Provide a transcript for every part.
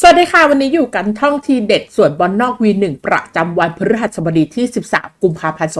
สวัสดีค่ะ วันนี้อยู่กันท่องทีเด็ดส่วนบอลนอก V1 ประจำวันพฤหัสบดีที่ 13 กุมภาพันธ์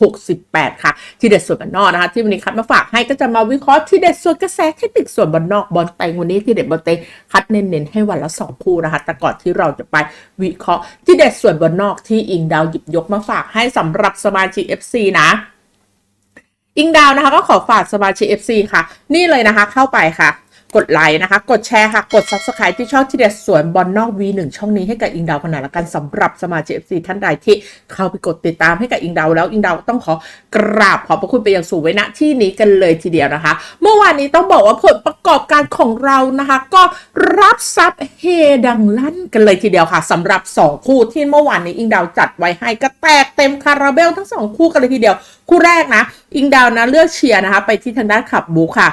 2568 ค่ะ ทีเด็ดส่วนบอลนอกนะคะ ที่วันนี้คัดมาฝากให้ก็จะมาวิเคราะห์ทีเด็ดส่วนกระแสเทคนิคส่วนบอลนอกบอลเต็งวันนี้ทีเด็ดบอลเต็งคัดเน้นๆให้วันละ 2 คู่นะคะ แต่ก่อนที่เราจะไปวิเคราะห์ที่เด็ดส่วนบอลนอกที่อิงดาวหยิบยกมาฝากให้สำหรับสมาชิก FC นะอิงดาวนะคะก็ขอฝากสมาชิก FC ค่ะ นี่เลยนะคะเข้าไปค่ะ กดไลค์นะคะ กดแชร์ค่ะ กด Subscribe ที่ช่องที่เด็ดสวนบอลนอก V1 ช่องนี้ให้กับอิงดาวขนาดละกันสำหรับสมาชิก FC ท่านใดที่เข้าไปกดติดตามให้กับอิงดาวแล้วอิงดาวต้องขอกราบขอบพระคุณไปยังสูงไว้ณที่นี้กันเลยทีเดียวนะคะ เมื่อวานนี้ต้องบอกว่าผลประกอบการของเรานะคะ ก็รับซับเฮดังลั่นกันเลยทีเดียวค่ะสำหรับ 2 คู่ที่เมื่อวานนี้อิงดาวจัดไว้ให้ก็แตกเต็มคาราเบลทั้งสองคู่กันเลยทีเดียว คู่แรกนะ อิงดาวนะเลือกเชียร์นะคะ ไปที่ทางด้านขับบูค่ะ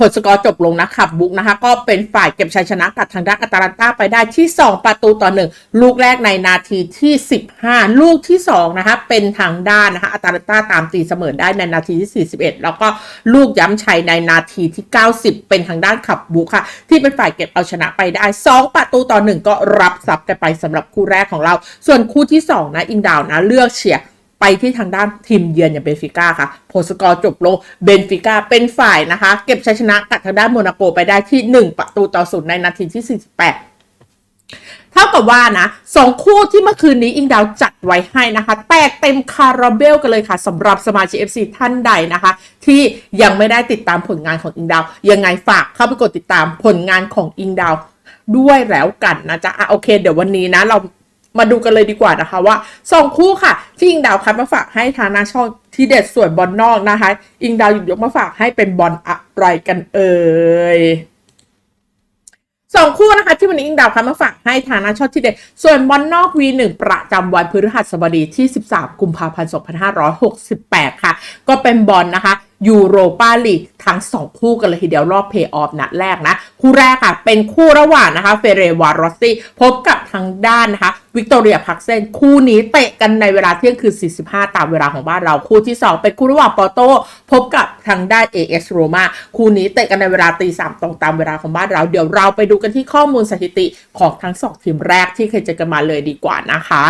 ผลสกอร์จบลงนะขับบุกนะคะก็เป็นฝ่ายเก็บชัยชนะกับทางด้านอัตาลันตาไปได้ที่ 2 ประตูต่อหนึ่งลูกแรกในนาทีที่ 15 ลูกที่2นะคะเป็นทางด้านนะคะอัตาลันตาตามตีเสมอได้ในนาทีที่ 41 แล้วก็ลูกย้ำชัยในนาทีที่ 90 เป็นทางด้านขับบุกค่ะ ที่เป็นฝ่ายเก็บเอาชนะไปได้ 2 ประตูต่อหนึ่งก็รับทรัพย์กันไปสำหรับคู่แรกของเรา ส่วนคู่ที่2นะอิงดาวนะเลือกเชียร์ ไปที่ทางด้านทีมเยือนอย่างเบนฟิก้าค่ะ ผลสกอร์จบลงเบนฟิก้าเป็นฝ่ายนะคะ เก็บชัยชนะกับทางด้านโมนาโกไปได้ที่ 1 ประตูต่อศูนย์ในนาทีที่ 48เท่ากับว่านะสองคู่ที่เมื่อคืนนี้อิงดาวจัดไว้ให้นะคะ แตกเต็มคาราเบลกันเลยค่ะสำหรับสมาชิก FC ท่านใดนะคะ ที่ยังไม่ได้ติดตามผลงานของอิงดาวยังไงฝากเข้าไปกดติดตามผลงานของอิงดาวด้วยแล้วกันนะจ๊ะอะโอเค เดี๋ยววันนี้นะเรา มาดูกันเลยดีกว่านะคะว่าสองคู่ค่ะ ที่อิงดาวคัดมาฝากให้ทางหน้าช่องที่เด็ดสวนบอลนอกนะคะ อิงดาวหยิบยกมาฝากให้เป็นบอลอะไรกันเอ่ยสองคู่นะคะที่วันนี้อิงดาวคัดมาฝากให้ทางหน้าช่องที่เด็ดส่วนบอลนอก V1 ประจำวันพฤหัสบดีที่ 13 กุมภาพันธ์ 2568 ค่ะ ก็เป็นบอลนะคะ ยูโรปาลีกทั้ง 2 คู่กันเลยทีเดียวรอบเพย์ออฟนัดแรกนะ คู่แรกค่ะ เป็นคู่ระหว่างนะคะเฟเรวารอสซี่พบกับทางด้านนะคะวิกตอเรียพักเซนคู่นี้เตะกันในเวลาเที่ยงคืน 45 ตามเวลาของบ้านเราคู่ที่ 2 เป็นคู่ระหว่างปอร์โตพบกับทางด้าน AS Roma คู่นี้เตะกันในเวลาตีสามตรงตามเวลาของบ้านเรา เดี๋ยวเราไปดูกันที่ข้อมูลสถิติของทั้งสองทีมแรกที่เคยเจอกันมาเลยดีกว่านะคะ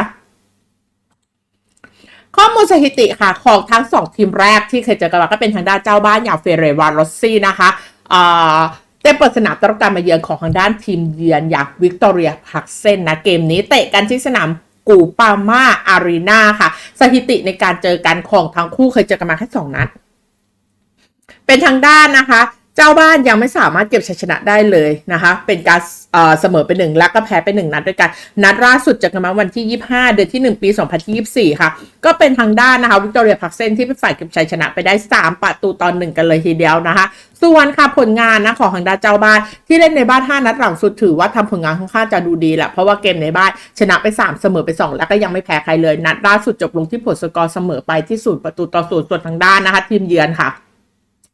ข้อมูลสถิติค่ะของทั้งสองทีมแรกที่เคยเจอกันมาก็เป็นทางด้านเจ้าบ้านอย่างเฟเรวารอสซี่นะคะอ่าได้เปิดสนามต้อนรับการมาเยือนของทางด้านทีมเยือนอย่างวิกตอเรียพักเซนนะเกมนี้เตะกันที่สนามกูปาม่าอารีนาค่ะ สถิติในการเจอกันของทั้งคู่เคยเจอกันมาแค่สองนัด เป็นทางด้านนะคะ เจ้าบ้านยังไม่สามารถเก็บชัยชนะได้เลยนะคะ เป็นการเสมอไปหนึ่งแล้วก็แพ้ไปหนึ่งนัดด้วยกัน นัดล่าสุดจอกันมาวันที่ 25 เดือนที่ 1 ปี 2024 ค่ะ ก็เป็นทางด้านนะคะวิกตอเรียพักเซนที่เป็นฝ่ายเก็บชัยชนะไปได้ 3 ประตูตอนหนึ่งกันเลยทีเดียวนะคะ ส่วนค่ะผลงานนะของทางด้านเจ้าบ้านที่เล่นในบ้าน 5 นัดหลังสุดถือว่าทำผลงานค่อนข้างจะดูดีแหละเพราะว่าเกมในบ้านชนะไป 3 เสมอไป 2 แล้วก็ยังไม่แพ้ใครเลย นัดล่าสุดจบลงที่ผลสกอร์เสมอไปที่ศูนย์ประตูต่อศูนย์ส่วนทางด้านนะคะทีมเยือนค่ะ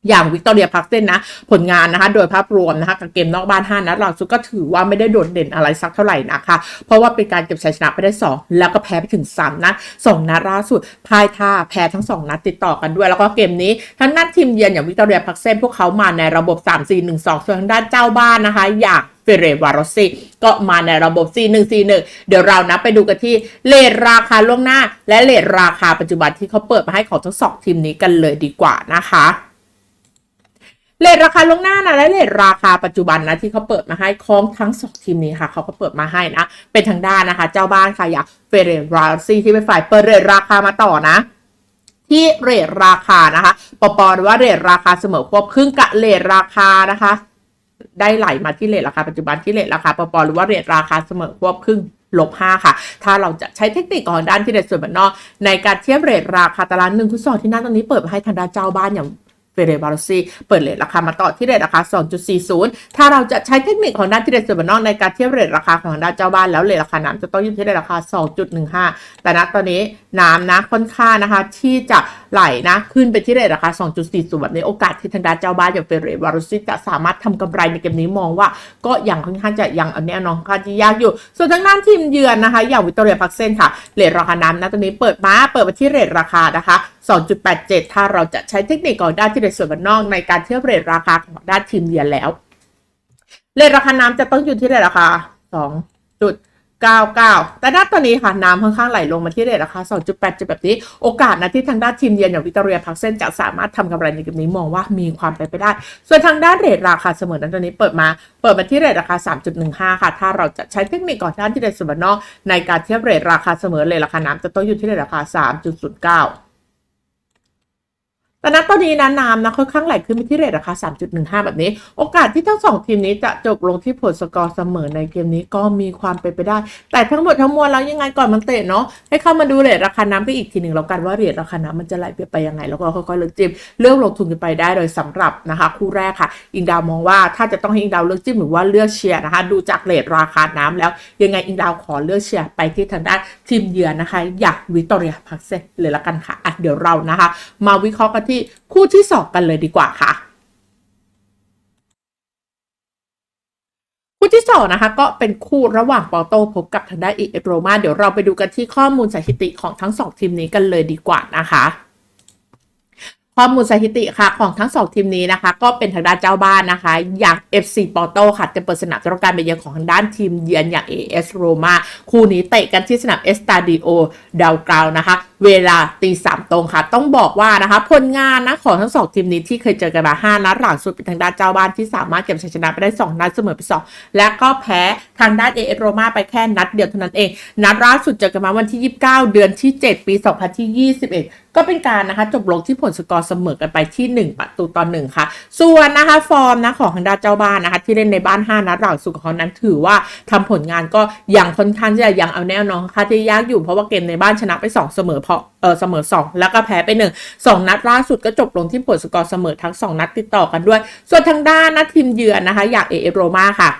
อย่างวิกตอเรียพักเซนนะ ผลงานนะคะ โดยภาพรวมนะคะกับเกมนอกบ้าน 5 นัดหลังสุดก็ถือว่าไม่ได้โดดเด่นอะไรสักเท่าไหร่นะคะ เพราะว่าเป็นการเก็บชัยชนะไปได้ 2 แล้วก็แพ้ไปถึง 3 นัด 2 นัดล่าสุดพ่ายท่าแพ้ทั้ง 2 นัดติดต่อกันด้วย แล้วก็เกมนี้ทางด้านทีมเยือนอย่างวิกตอเรียพักเซนพวกเขามาในระบบ 3-4-1-2ส่วนทางด้านเจ้าบ้านนะคะ อย่างเฟเรวารอซีก็มาในระบบ 4-1-4-1 เดี๋ยวเรานะไปดูกันที่เลทราคาล่วงหน้า และเลทราคาปัจจุบันที่เขาเปิดมาให้ของทั้งสองทีมนี้กันเลยดีกว่านะคะ เลทราคาลงหน้านะและเลทราคาปัจจุบันนะที่เขาเปิดมาให้ของทั้งสองทีมนี้ค่ะเขาก็เปิดมาให้นะ เป็นทางด้านนะคะ เจ้าบ้านค่ะอย่างเฟเรราซีที่เป็นฝ่ายเปิดเรทราคามาต่อนะที่เรทราคานะคะ ปปหรือว่าเรทราคาเสมอควบครึ่งกับเรทราคานะคะ ได้ไหลมาที่เรทราคาปัจจุบันที่เรทราคาปปหรือว่าเรทราคาเสมอควบครึ่งลบ5ค่ะ ถ้าเราจะใช้เทคนิคของด้านที่เด็ดส่วนบันนอก ในการเทียบเรทราคาตารางหนึ่งฟุตซอลที่หน้าตรงนี้เปิดมาให้ทางด้านเจ้าบ้านอย่าง เฟเรบาร์ซีเปิดเลทราคามาต่อที่เรทราคา 2.40 ถ้าเราจะใช้เทคนิคของด้านที่เด็ดส่วนบนนอกในการเทียบเรทราคาของด้านเจ้าบ้านแล้วเรทราคาน้ำจะต้องอยู่ที่เรทราคา 2.15 แต่ณตอนนี้น้ำนะค่อนข้างนะคะ ที่จะไหลนะขึ้นไปที่เรทราคา 2.40 แบบนี้โอกาสที่ทางด้านเจ้าบ้านอย่างเฟเรบาร์ซีจะสามารถทำกำไรในเกมนี้มองว่า ก็ยังค่อนข้างจะยังอาแน่นอนค่อนข้างที่ยากอยู่ ส่วนทางด้านทีมเยือนนะคะ อย่างวิกตอเรียพักเซนค่ะเรทราคาน้ำนะตอนนี้เปิดมาเปิดมาที่เรทราคานะคะ 2.87 ถ้าเราจะใช้เทคนิคของด้านที่เด็ดส่วนบนนอกในการเทียบเรทราคาของด้านทีมเยือนแล้วเลทราคาน้ำจะต้องอยู่ที่เรทราคาสองจุดเก้าเก้าแต่ณตอนนี้ค่ะน้ำค่อนข้างไหลลงมาที่เรทราคา 2.8จุดแบบนี้ โอกาสนะที่ทางด้านทีมเยือนอย่างวิตอเรียพักเซนจะสามารถทำกำไรในเกมนี้มองว่ามีความเป็นไปได้ ส่วนทางด้านเรทราคาเสมอนั้นตอนนี้เปิดมา เปิดมาที่เรทราคา 3.15 ค่ะ ถ้าเราจะใช้เทคนิคก่อนด้านที่เรทสมนบนนอกในการเทียบเรทราคาเสมอเลยราคาน้ำจะต้องอยู่ที่เรทราคา 3.09 แต่ณตอนนี้นะน้ำนะค่อนข้างไหลขึ้นไปที่เรทราคา 3.15 แบบนี้ โอกาสที่ทั้งสองทีมนี้จะจบลงที่ผลสกอร์เสมอในเกมนี้ก็มีความเป็นไปได้ แต่ทั้งหมดทั้งมวลแล้วยังไงก่อนมันเตะเนาะให้เข้ามาดูเรทราคาน้ำกันอีกทีหนึ่งแล้วกันว่าเรทราคาน้ำมันจะไหลไปยังไง แล้วก็ค่อยๆเลือกจิ้มเลือกลงทุนกันไปได้โดยสำหรับนะคะคู่แรกค่ะ อิงดาวมองว่าถ้าจะต้องให้อิงดาวเลือกจิ้มหรือว่าเลือกเชียร์นะคะ ดูจากเรทราคาน้ำแล้ว ยังไงอิงดาวขอเลือกเชียร์ไปที่ทางด้านทีมเยือนนะคะ อยากวิตอเรียพักเซเลยละกันค่ะอะเดี๋ยวเรานะคะ มาวิเคราะห์กันที่คู่ที่สองกันเลยดีกว่าค่ะ คู่ที่สองนะคะ ก็เป็นคู่ระหว่างปอโตพบกับทางด้านเอโรมาเดี๋ยวเราไปดูกันที่ข้อมูลสถิติของทั้งสองทีมนี้กันเลยดีกว่านะคะข้อมูลสถิติค่ะของทั้งสองทีมนี้นะคะ ก็เป็นทางด้านเจ้าบ้านนะคะ อย่าง FC Porto ค่ะจะเปิดสนามสำหรับการเป็นเยือนของทางด้านทีมเยือนอย่าง AS Roma คู่นี้เตะกันที่สนาม Estadio d a l g r a o นะคะเวลาตีสามตรงค่ะ ต้องบอกว่านะคะผลงานนะของทั้งสองทีมนี้ที่เคยเจอกันมา 5 นัดหลังสุดเป็นทางด้านเจ้าบ้านที่สามารถเก็บชัยชนะไปได้ 2 นัดเสมอไป 2 และก็แพ้ทางด้าน AS Roma ไปแค่นัดเดียวเท่านั้นเอง นัดล่าสุดเจอกันมาวันที่ 29 เดือนที่ 7 ปี 2021ก็เป็นการนะคะจบลงที่ผลสกอร์เสมอกันไปที่ 1 ประตูต่อหนึ่งค่ะ ส่วนนะคะฟอร์มนะของทางด้านเจ้าบ้านนะคะที่เล่นในบ้าน 5 นัดหลังสุดของเขานั้นถือว่าทำผลงานก็อยังค่อนข้างจะยังเอาแน่นอนค่ะที่ยากอยู่เพราะว่าเกมในบ้านชนะไป 2 เสมอพาะเออเสมอ 2 แล้วก็แพ้ไป 1 2 นัดล่าสุดก็จบลงที่ผลสกอร์เสมอทั้ง 2 นัดติดต่อกันด้วย ส่วนทางด้านนะทีมเยือนนะคะ อยากเอเอโรมาค่ะ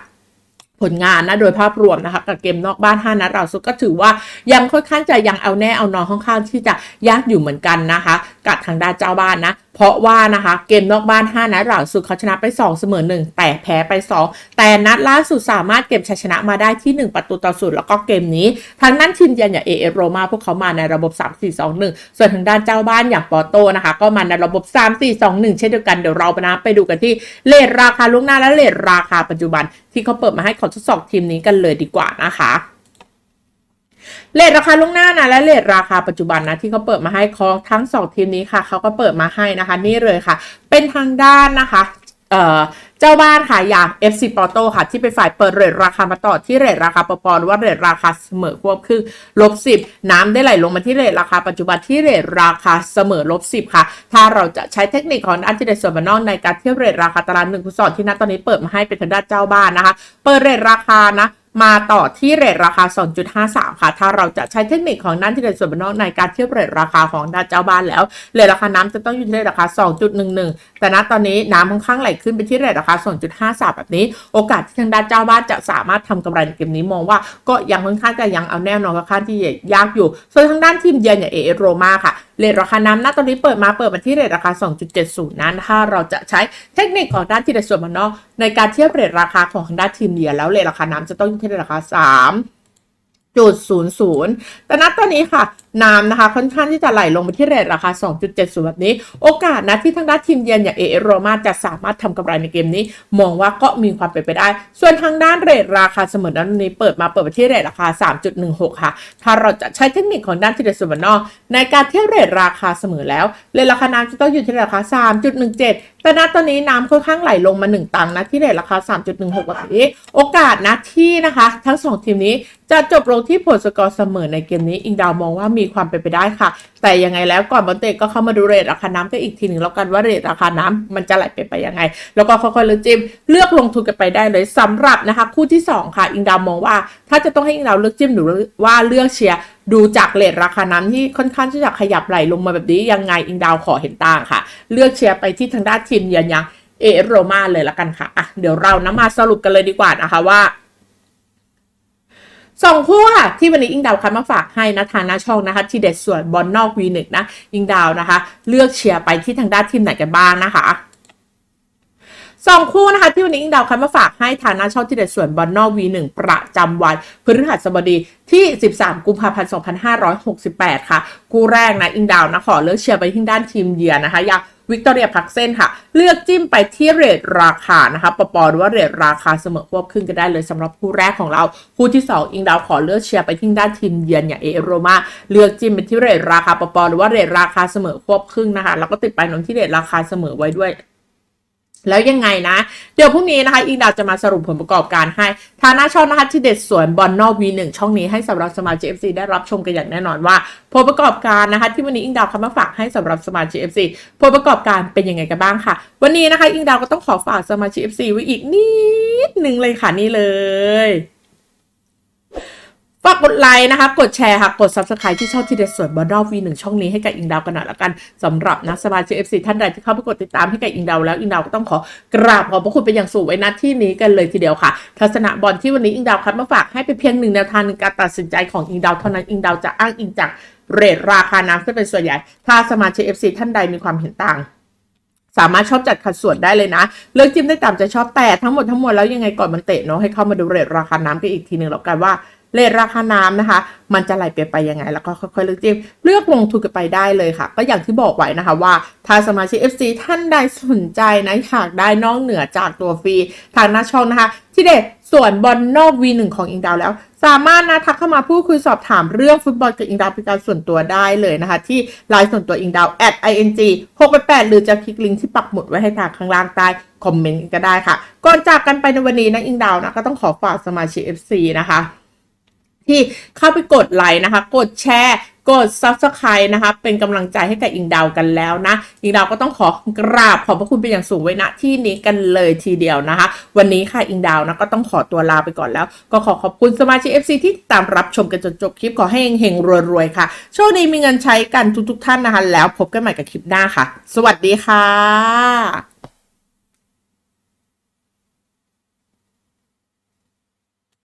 ผลงานนะโดยภาพรวมนะคะกับเกมนอกบ้าน 5 นัดเราสุดก็ถือว่ายังค่อนข้างจะยังเอาแน่เอานอนค่อนข้างที่จะยากอยู่เหมือนกันนะคะ กับทางด้านเจ้าบ้านนะ เพราะว่านะคะเกมนอกบ้าน 5 นัดหลังสุดเขาชนะไป 2 เสมอ 1 แต่แพ้ไป 2 แต่นัดล่าสุดสามารถเก็บชัยชนะมาได้ที่ 1 ประตูต่อศูนย์แล้วก็เกมนี้ทางด้นทีมเยือนอย่างเอเอโรมาพวกเขามาในระบบ 3 4 2 1 ส่วนทางด้านเจ้าบ้านอย่างปอโตนะคะ ก็มาในระบบ 3 4 2 1 เช่นเดียวกันเดี๋ยวเราไปนะไปดูกันที่เลทราคาล่วงหน้าและเลทราคาปัจจุบัน ที่เขาเปิดมาให้ขอทดสอบทีมนี้กันเลยดีกว่านะคะ เลทราคาล่วงหน้านะและเลทราคาปัจจุบันนะที่เขาเปิดมาให้ของทั้งสองทีมนี้ค่ะเขาก็เปิดมาให้นะคะ นี่เลยค่ะ เป็นทางด้านนะคะเอ่อเจ้าบ้านค่ะอย่าง FC Porto ค่ะ ที่เป็นฝ่ายเปิดเรทราคามาต่อที่เรทราคาปปหรือว่าเรทราคาเสมอควบคือลบสิบน้ำได้ไหลลงมาที่เรทราคาปัจจุบันที่เรทราคาเสมอลบสิบค่ะ ถ้าเราจะใช้เทคนิคของด้านที่เดส่วนมานอกในการเทียบเรทราคาตารางหนึ่งฟุตซอลที่นัดตอนนี้เปิดมาให้เป็นทางด้านเจ้าบ้านนะคะ เปิดเรทราคานะ มาต่อที่เรทราคา 2.53 ค่ะ ถ้าเราจะใช้เทคนิคของด้นที่เรทส่วนบนนอกในการเทียบเรทราคาของดาเจ้าบ้านแล้ว เรทราคาน้ำจะต้องอยู่ที่เรทราคา 2.11 แต่ณตอนนี้น้ำค่อนข้างไหลขึ้นไปที่เรทราคา 2.53 แบบนี้ โอกาสที่ทางดาเจ้าบ้านจะสามารถทำกำไรในเกมนี้มองว่าก็ยังค่อนข้างจะยังเอาแน่นอนค่อนข้างที่ยากอยู่ ส่วนทางด้านทีมเยือนอย่างเอเอโรมาค่ะ เรทราคาน้ำณตอนนี้เปิดมาเปิดมาที่เรทราคา 2.70 นั้น ถ้าเราจะใช้เทคนิคของด้านที่เดส่วนบนนอกในการเทียบเรทราคาของทางด้านทีมเดียแล้วเรทราคาน้ำจะต้องอยู่ที่เรทราคา3จุดศูนย์ศูนย์แต่ณตอนนี้ค่ะ น้ำนะคะ ค่อนข้างที่จะไหลลงไปที่เรทราคา 2.70 แบบนี้ โอกาสนะที่ทางด้านทีมเยือนอย่างเอเอโรมาจะสามารถทำกำไรในเกมนี้ มองว่าก็มีความเป็นไปได้ ส่วนทางด้านเรทราคาเสมอด้นนี้เปิดมาเปิดไปที่เรทราคา 3.16 ค่ะ ถ้าเราจะใช้เทคนิคของด้านทีเดสวนนอกในการเทียบเรทราคาเสมอแล้วเรทราคาน้ำจะต้องอยู่ที่ราคา 3.17แต่ณตอนนี้น้ำค่อนข้างไหลลงมา 1 ตังค์นะที่เรทราคา 3.16แบบนี้ โอกาสนะที่นะคะ ทั้งสองทีมนี้จะจบลงที่ผลสกอร์เสมอในเกมนี้ อิงดาวมองว่ามีความเป็นไปได้ค่ะ แต่ยังไงแล้วก่อนบอลเตก็เข้ามาดูเรทราคาน้ำกันอีกทีหนึ่งแล้วกันว่าเรทราคาน้ำมันจะไหลไปไปยังไง แล้วก็ค่อยๆเลือกจิ้มเลือกลงทุนกันไปได้เลยสำหรับนะคะ คู่ที่สองค่ะ อิงดาวมองว่า ถ้าจะต้องให้อิงดาวเลือกจิ้มหรือว่าเลือกเชียร์ดูจากเรทราคาน้ำที่ค่อนข้างที่จะขยับไหลลงมาแบบนี้ยังไงอิงดาวขอเห็นต่างค่ะ เลือกเชียร์ไปที่ทางด้านทีมยือนยังเอโรมาเลยละกันค่ะอะเดี๋ยวเรานะมาสรุปกันเลยดีกว่านะคะว่า สองคู่ค่ะที่วันนี้อิงดาวคัดมาฝากให้นะทางหน้าช่องนะคะ ที่เด็ดส่วนบอลนอกวีหนึ่งนะอิงดาวนะคะ เลือกเชียร์ไปที่ทางด้านทีมไหนกันบ้างนะคะสองคู่นะคะที่วันนี้อิงดาวคัดมาฝากให้ทางหน้าช่องที่เด็ดส่วนบอลนอกวีหนึ่งประจำวันพฤหัสบดีที่ 13 กุมภาพันธ์ 2568 ค่ะ คู่แรกนะอิงดาวนะขอเลือกเชียร์ไปที่ด้านทีมเยือนนะคะอยาง วิกตอเรียพักเส้นค่ะ เลือกจิ้มไปที่เรทราคานะคะปปหรือว่าเรทราคาเสมอควบครึ่งก็ได้เลยสำหรับคู่แรกของเรา คู่ที่ 2 อิงดาวขอเลือกเชียร์ไปที่ด้านทีมเยือนอย่างเอโรมาเลือกจิ้มไปที่เรทราคาปปหรือว่าเรทราคาเสมอควบครึ่งนะคะแล้วก็ติดไปนนที่เรทราคาเสมอไว้ด้วย แล้วยังไงนะ เดี๋ยวพรุ่งนี้นะคะ อิงดาวจะมาสรุปผลประกอบการให้ทางหน้าช่องนะคะที่เด็ดสวนบอลนอก V1 ช่องนี้ให้สำหรับสมาชิก FC ได้รับชมกันอย่างแน่นอนว่า ผลประกอบการนะคะที่วันนี้อิงดาวคัมาฝากให้สำหรับสมาชิก FC ผลประกอบการเป็นยังไงกันบ้างค่ะ วันนี้นะคะอิงดาวก็ต้องขอฝากสมาชิก FC ไว้อีกนิดนึงเลยค่ะนี่เลย ฝากกดไลค์นะคะ กดแชร์ค่ะ กด subscribe ที่ช่องทีเด็ดสวนบอลรอบวีหนึ่งช่องนี้ให้กับอิงดาวกันหน่อยละกันสำหรับนักสมาชิก FC ท่านใดที่เข้าไปกดติดตามให้กับอิงดาวแล้วอิงดาวก็ต้องขอกราบขอบพระคุณเป็นอย่างสูงไว้ณที่นี้กันเลยทีเดียวค่ะ ทัศนะบอลที่วันนี้อิงดาวคัดมาฝากให้เป็นเพียงหนึ่งแนวทางในการตัดสินใจของอิงดาวเท่านั้นอิงดาวจะอ้างอิงจากเรทราคาน้ำซึ่งเป็นส่วนใหญ่ ถ้าสมาชิก FC ท่านใดมีความเห็นต่างสามารถชอบจัดขัดส่วนได้เลยนะ เลือกจิ้มได้ตามใจะชอบแต่ทั้งหมดทั้งมวลแล้วยังไงก่อนมันเตะเนาะให้เข้ามาดูเรทราคาน้ำกันอีกทีหนึ่งแล้วกันว่า เรทราคาน้ำนะคะ มันจะไหลเปลี่ยนไปยังไง แล้วก็ค่อยๆเลือกจิ้มเลือกลงทุนกันไปได้เลยค่ะ ก็อย่างที่บอกไว้นะคะว่า ถ้าสมาชิก FC ท่านใดสนใจนะอยากได้นอกเหนือจากตัวฟรีทางหน้าช่องนะคะ ที่เด็ดส่วนบอลนอก V1 ของอิงดาวแล้ว สามารถนะทักเข้ามาพูดคุยสอบถามเรื่องฟุตบอลกับอิงดาวเป็นการส่วนตัวได้เลยนะคะ ที่ไลน์ส่วนตัวอิงดาว at ing 688หรือจะคลิกลิงก์ที่ปักหมุดไว้ให้ทางข้างล่างใต้คอมเมนต์ก็ได้ค่ะ ก่อนจากกันไปในวันนี้นะอิงดาวนะก็ต้องขอฝากสมาชิก FC นะคะ ที่เข้าไปกดไลค์นะคะ กดแชร์ กด Subscribe นะคะ เป็นกำลังใจให้กับอิงดาวกันแล้วนะ อิงดาวก็ต้องขอกราบขอบพระคุณเป็นอย่างสูงไว้ณที่นี้กันเลยทีเดียวนะคะ วันนี้ค่ะอิงดาวนะก็ต้องขอตัวลาไปก่อนแล้ว ก็ขอขอบคุณสมาชิก FC ที่ตามรับชมกันจนจบคลิปขอให้เฮงๆรวยๆค่ะ โชคดีมีเงินใช้กันทุกๆท่านนะคะ แล้วพบกันใหม่กับคลิปหน้าค่ะ สวัสดีค่ะ